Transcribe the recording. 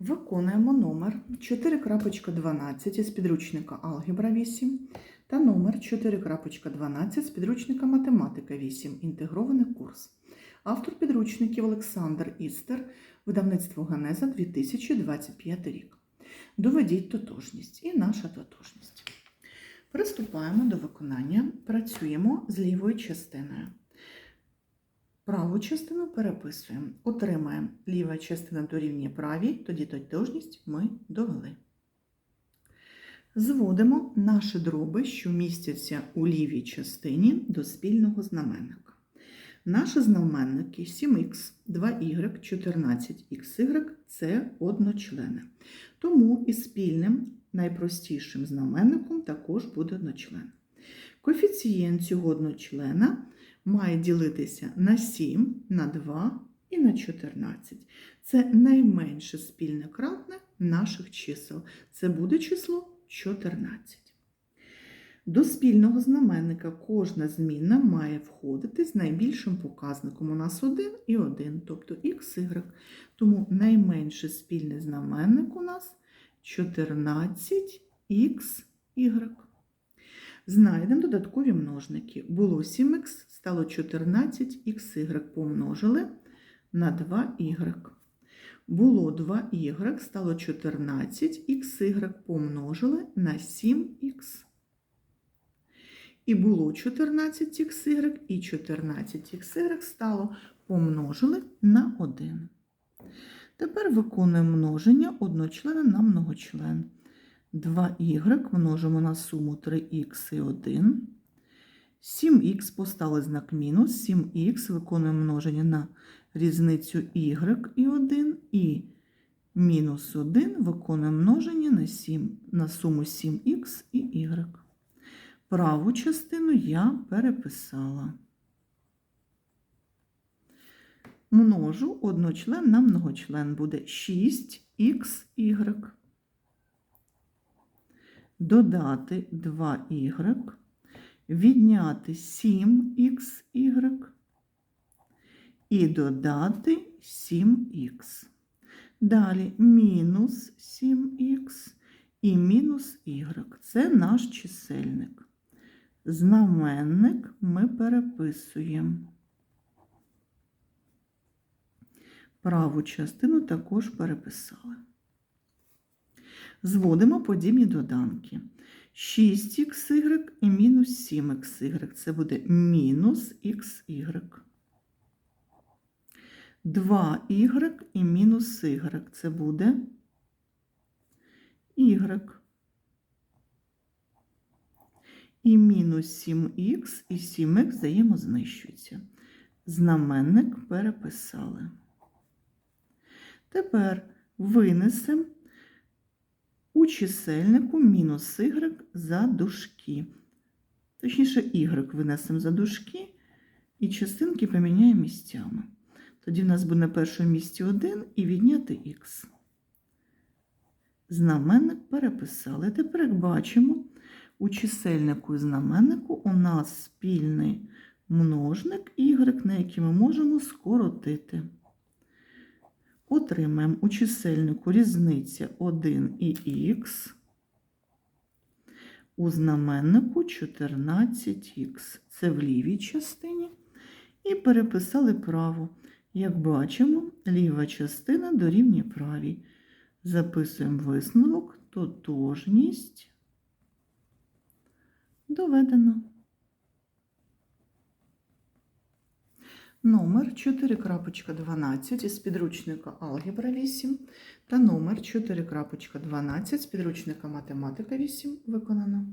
Виконуємо номер 4.12 із підручника Алгебра 8 та номер 4.12 з підручника Математика 8. Інтегрований курс. Автор підручників Олександр Істер, видавництво Генеза 2025 рік. Доведіть тотожність і наша тотожність. Приступаємо до виконання. Працюємо з лівою частиною. Праву частину переписуємо. Отримаємо ліва частина дорівнює правій, тоді тотожність ми довели. Зводимо наші дроби, що містяться у лівій частині до спільного знаменника. Наші знаменники 7х, 2y, 14xy це одночлени. Тому і спільним найпростішим знаменником також буде одночлен. Коефіцієнт цього одночлена має ділитися на 7, на 2 і на 14. Це найменше спільне кратне наших чисел. Це буде число 14. До спільного знаменника кожна змінна має входити з найбільшим показником. У нас 1 і 1, тобто xy. Тому найменший спільний знаменник у нас 14xy. Знайдемо додаткові множники. Було 7х, стало 14xy помножили на 2y. Було 2y, стало 14xy помножили на 7х. І було 14xy, і 14xy стало помножили на 1. Тепер виконуємо множення одночлена на многочлен. 2y множимо на суму 3х і 1. 7х поставили знак мінус, 7х виконуємо множення на різницю y і 1, і мінус 1 виконуємо множення на, 7, на суму 7х і y. Праву частину я переписала. Множу одночлен на многочлен буде 6xy. Додати 2y, відняти 7xy і додати 7х. Далі мінус 7х і мінус y. Це наш чисельник. Знаменник ми переписуємо. Праву частину також переписали. Зводимо подібні доданки. 6xy і мінус 7xy. Це буде мінус xy. 2y і мінус y. Це буде y. І мінус 7х і 7х взаємознищуються. Знаменник переписали. Тепер винесемо у чисельнику мінус y за дужки. Точніше, y винесемо за дужки і частинки поміняємо місцями. Тоді в нас буде на першому місці 1 і відняти х. Знаменник переписали. Тепер, як бачимо, у чисельнику і знаменнику у нас спільний множник y, на який ми можемо скоротити. Отримаємо у чисельнику різниця 1 і х, у знаменнику 14х. Це в лівій частині. І переписали праву. Як бачимо, ліва частина дорівнює правій. Записуємо висновок, тотожність доведено. Номер 4.12 із підручника Алгебра 8 та номер 4.12 з підручника Математика 8 виконано.